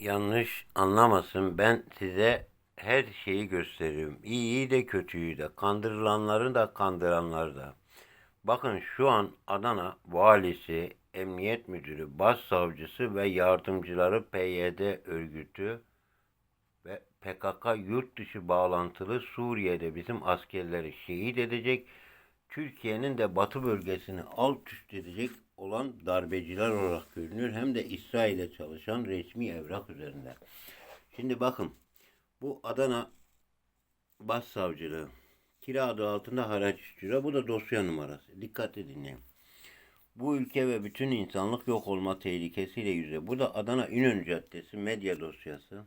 yanlış anlamasın. Ben size her şeyi gösteriyorum. İyiyi de kötüyü de. Kandırılanları da kandıranları da. Bakın şu an Adana valisi, emniyet müdürü, başsavcısı ve yardımcıları PYD örgütü ve PKK yurt dışı bağlantılı Suriye'de bizim askerleri şehit edecek. Türkiye'nin de batı bölgesini alt üst edecek olan darbeciler olarak görünüyor. Hem de İsrail'e çalışan resmi evrak üzerinde. Şimdi bakın bu Adana Başsavcılığı kira adı altında haraç istiyor. Bu da dosya numarası. Dikkatli dinleyin. Bu ülke ve bütün insanlık yok olma tehlikesiyle yüze. Bu da Adana İnönü Caddesi medya dosyası.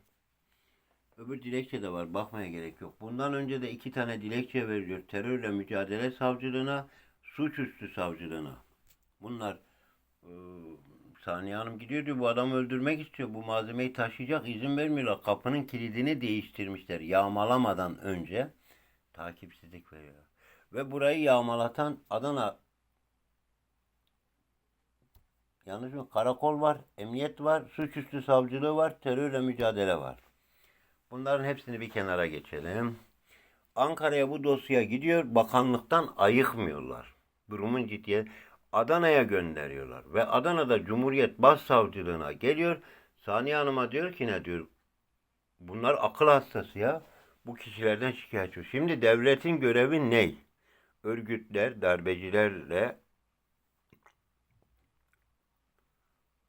Öbür dilekçe de var. Bakmaya gerek yok. Bundan önce de iki tane dilekçe veriliyor. Terörle mücadele savcılığına, suçüstü savcılığına. Bunlar e, Saniye Hanım gidiyor diyor bu adamı öldürmek istiyor. Bu malzemeyi taşıyacak izin vermiyorlar. Kapının kilidini değiştirmişler yağmalamadan önce. Takipsizlik veriyorlar. Ve burayı yağmalatan Adana yanlış mı? Karakol var, emniyet var, suçüstü savcılığı var, terörle mücadele var. Bunların hepsini bir kenara geçelim. Ankara'ya bu dosya gidiyor. Bakanlıktan ayıkmıyorlar. Durumun ciddiyet. Adana'ya gönderiyorlar. Ve Adana'da Cumhuriyet Başsavcılığına geliyor. Saniye Hanım'a diyor ki ne diyor? Bunlar akıl hastası ya. Bu kişilerden şikayetçi. Şimdi devletin görevi ne? Örgütler, darbecilerle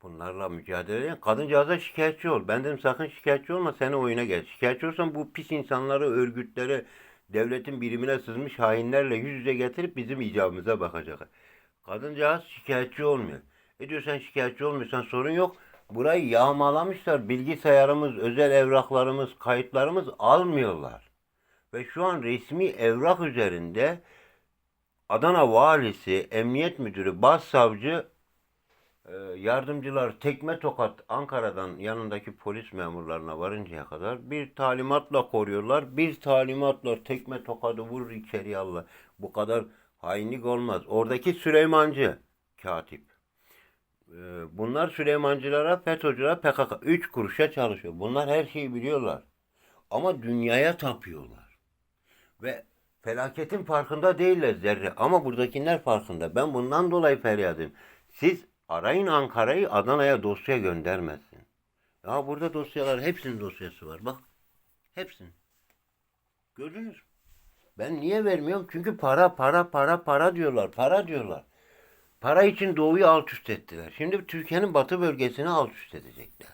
bunlarla mücadele edin. Kadıncağıza şikayetçi ol. Ben dedim sakın şikayetçi olma seni oyuna gel. Şikayetçi olsan bu pis insanları örgütlere, devletin birimine sızmış hainlerle yüz yüze getirip bizim icabımıza bakacak. Kadıncağız şikayetçi olmuyor. E diyor sen şikayetçi olmuyorsan sorun yok. Burayı yağmalamışlar. Bilgisayarımız, özel evraklarımız, kayıtlarımız almıyorlar. Ve şu an resmi evrak üzerinde Adana valisi, emniyet müdürü, başsavcı e, yardımcılar tekme tokat Ankara'dan yanındaki polis memurlarına varıncaya kadar bir talimatla koruyorlar. Bir talimatla tekme tokadı vurur içeriye Allah. Bu kadar hainlik olmaz. Oradaki Süleymancı katip. E, Bunlar Süleymancılara, FETÖ'cülere, PKK. Üç kuruşa çalışıyor. Bunlar her şeyi biliyorlar. Ama dünyaya tapıyorlar. Ve felaketin farkında değiller zerre. Ama buradakiler farkında. Ben bundan dolayı feryadım. Siz arayın Ankara'yı Adana'ya dosya göndermesin. Ya burada dosyalar hepsinin dosyası var. Bak. Hepsinin. Gördünüz mü? Ben niye vermiyorum? Çünkü para para para para diyorlar. Para diyorlar. Para için doğuyu alt üst ettiler. Şimdi Türkiye'nin batı bölgesini alt üst edecekler.